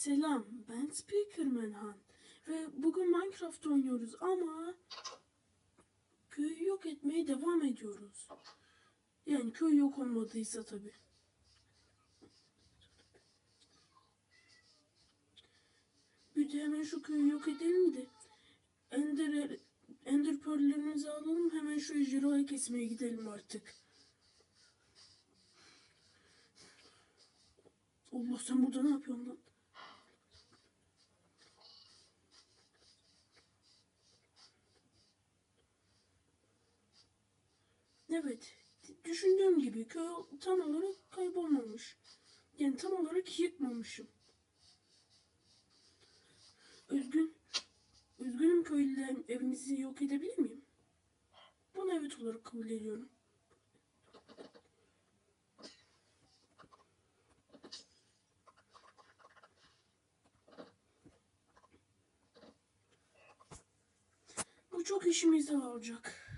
Selam, ben Speakerman Han ve bugün Minecraft oynuyoruz ama köyü yok etmeye devam ediyoruz. Yani köy yok olmadıysa tabi. Bir de hemen şu köyü yok edelim de Ender, Ender Pearl'lerimizi alalım hemen şu ejderhayı kesmeye gidelim artık. Allah sen burada ne yapıyorsun lan? Evet, düşündüğüm gibi köy tam olarak kaybolmamış. Yani tam olarak yıkmamışım. Üzgün, üzgünüm köylüler evinizi yok edebilir miyim? Bunu evet olarak kabul ediyorum. Bu çok işimize olacak.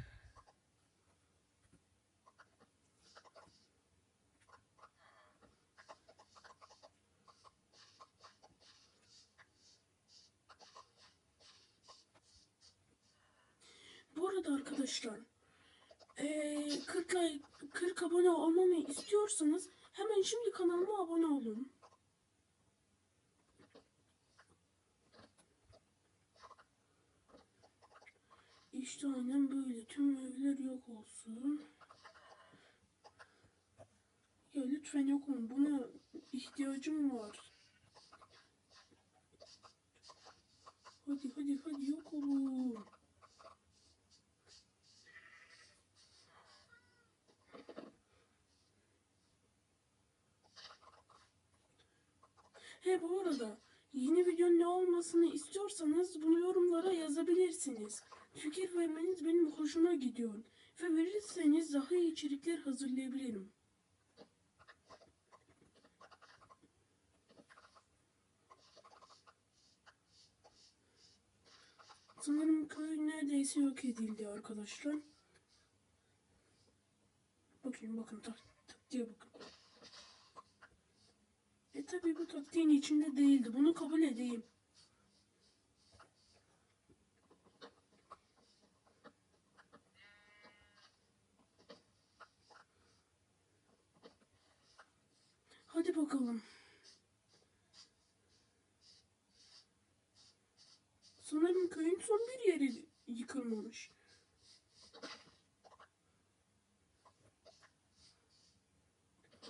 Bu arada arkadaşlar eee 40 like 40 abone olmamı istiyorsanız hemen şimdi kanalıma abone olun. İşte aynen böyle tüm evler yok olsun. Ya lütfen yok olun buna ihtiyacım var. Hadi hadi hadi yok olun. He bu arada yeni videonun ne olmasını istiyorsanız bunu yorumlara yazabilirsiniz. Fikir vermeniz benim hoşuma gidiyor. Ve verirseniz daha iyi içerikler hazırlayabilirim. Sanırım köy neredeyse yok edildi arkadaşlar. Bakın bakın tak, taktiğe bakın. E tabi bu taktiğin içinde değildi. Bunu kabul edeyim. Hadi bakalım. Sanırım köyün son bir yeri yıkılmamış.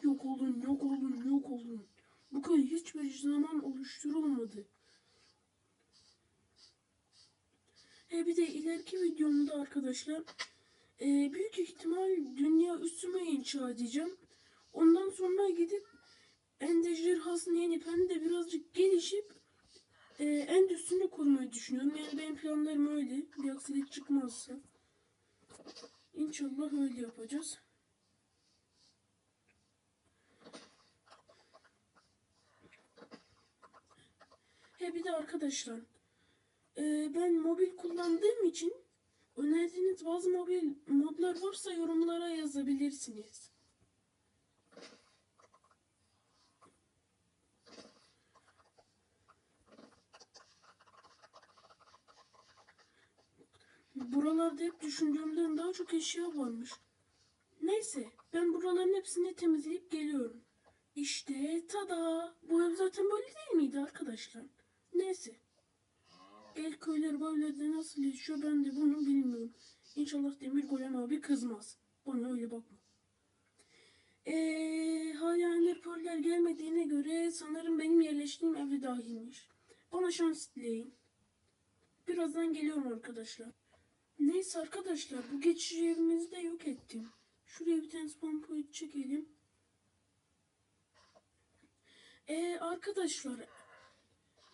Yok olun, yok olun, yok olun. Bu köy hiçbir zaman oluşturulmadı. He bir de ileriki videomda arkadaşlar e, büyük ihtimal dünya üstüme inşa edeceğim. Ondan sonra gidip Enderjirhasını yenip hem de birazcık gelişip e, en üstünü kurmayı düşünüyorum. Yani benim planlarım öyle. Bir aksilik çıkmazsa. İnşallah öyle yapacağız. He bir de arkadaşlar e, ben mobil kullandığım için önerdiğiniz bazı mobil modlar varsa yorumlara yazabilirsiniz. Buralarda hep düşündüğümden daha çok eşya varmış. Neyse ben buraların hepsini temizleyip geliyorum. İşte tada bu ev zaten böyle değil miydi arkadaşlar? Neyse. El köyleri böyle de nasıl yaşıyor ben de bunu bilmiyorum. İnşallah Demir Golem abi kızmaz. Bana öyle bakma. Eee hala Enderpearl'ler gelmediğine göre sanırım benim yerleştiğim evde dahilmiş. Bana şans dileyin. Birazdan geliyorum arkadaşlar. Neyse arkadaşlar bu geçici evimizi de yok ettim. Şuraya bir tane spawn point çekelim. Ee, arkadaşlar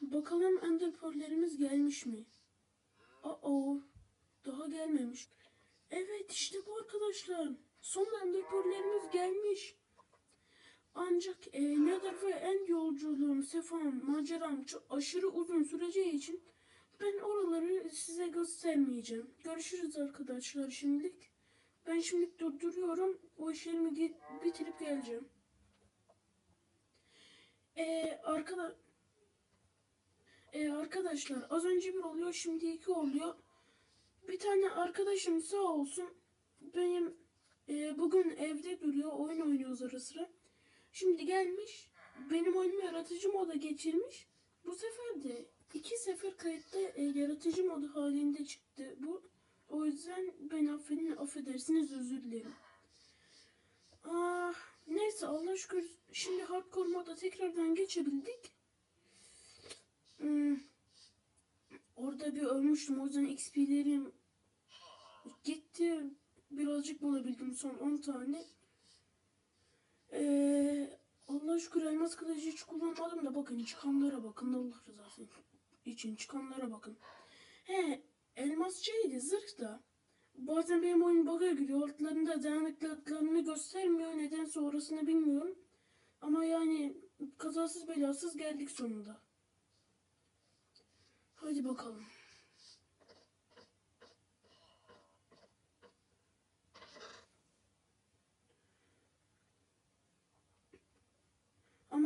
bakalım ender pearl'lerimiz gelmiş mi? Aa daha gelmemiş. Evet işte bu arkadaşlar. Son ender pearl'lerimiz gelmiş. Ancak e, Nether ve End yolculuğum, sefam, maceram çok aşırı uzun süreceği için ben oraları size göstermeyeceğim. Görüşürüz arkadaşlar şimdilik. Ben şimdilik durduruyorum. O işlerimi bitirip geleceğim. Ee, arkadaş... Ee, arkadaşlar az önce bir oluyor şimdi iki oluyor. Bir tane arkadaşım sağ olsun benim e, bugün evde duruyor oyun oynuyoruz ara sıra. Şimdi gelmiş benim oyunumu yaratıcı moda geçirmiş. Bu sefer de iki sefer kayıtta e, yaratıcı modu halinde çıktı bu. O yüzden ben affedin affedersiniz özür dilerim. Ah, neyse Allah şükür şimdi hardcore moda tekrardan geçebildik. Hmm, orada bir ölmüştüm o yüzden XP'lerim gitti. Birazcık bulabildim son 10 tane. Ee, Allah şükür elmas kılıcı hiç kullanmadım da bakın çıkanlara bakın Allah rızası için çıkanlara bakın. He elmasçıydı zırh da. Bazen benim oyun bug'a giriyor. Altlarında dayanıklılıklarını göstermiyor. Nedense orasını bilmiyorum. Ama yani kazasız belasız geldik sonunda. Hadi bakalım.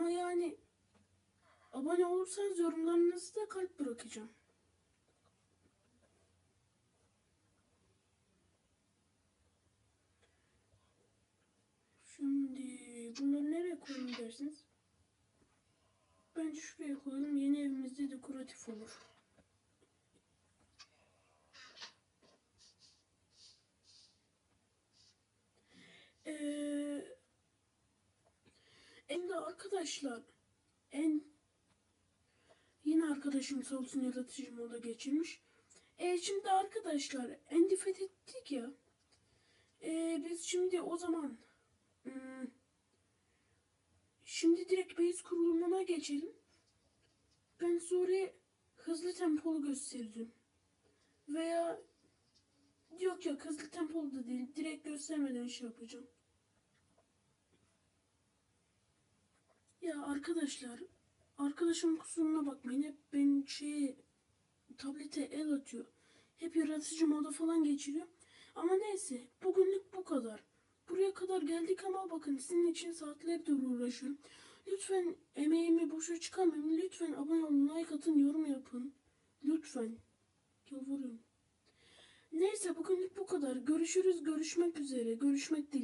Ama yani abone olursanız yorumlarınızda kalp bırakacağım. Şimdi bunları nereye koyalım dersiniz? Bence şuraya koyalım. Yeni evimizde dekoratif olur. Ee, hem de arkadaşlar en yine arkadaşım sağ olsun yaratıcı moda geçirmiş. E, şimdi arkadaşlar endi fethettik ya. E, biz şimdi o zaman hmm, şimdi direkt base kurulumuna geçelim. Ben sonra hızlı tempolu göstereceğim. Veya yok yok hızlı tempolu da değil. Direkt göstermeden şey yapacağım. Ya arkadaşlar arkadaşımın kusuruna bakmayın. Hep ben şey tablete el atıyor. Hep yaratıcı moda falan geçiriyor. Ama neyse bugünlük bu kadar. Buraya kadar geldik ama bakın sizin için saatlerdir uğraşıyorum. Lütfen emeğimi boşa çıkarmayın. Lütfen abone olun, like atın, yorum yapın. Lütfen. Yalvarıyorum. Neyse bugünlük bu kadar. Görüşürüz, görüşmek üzere. Görüşmek dileğiyle.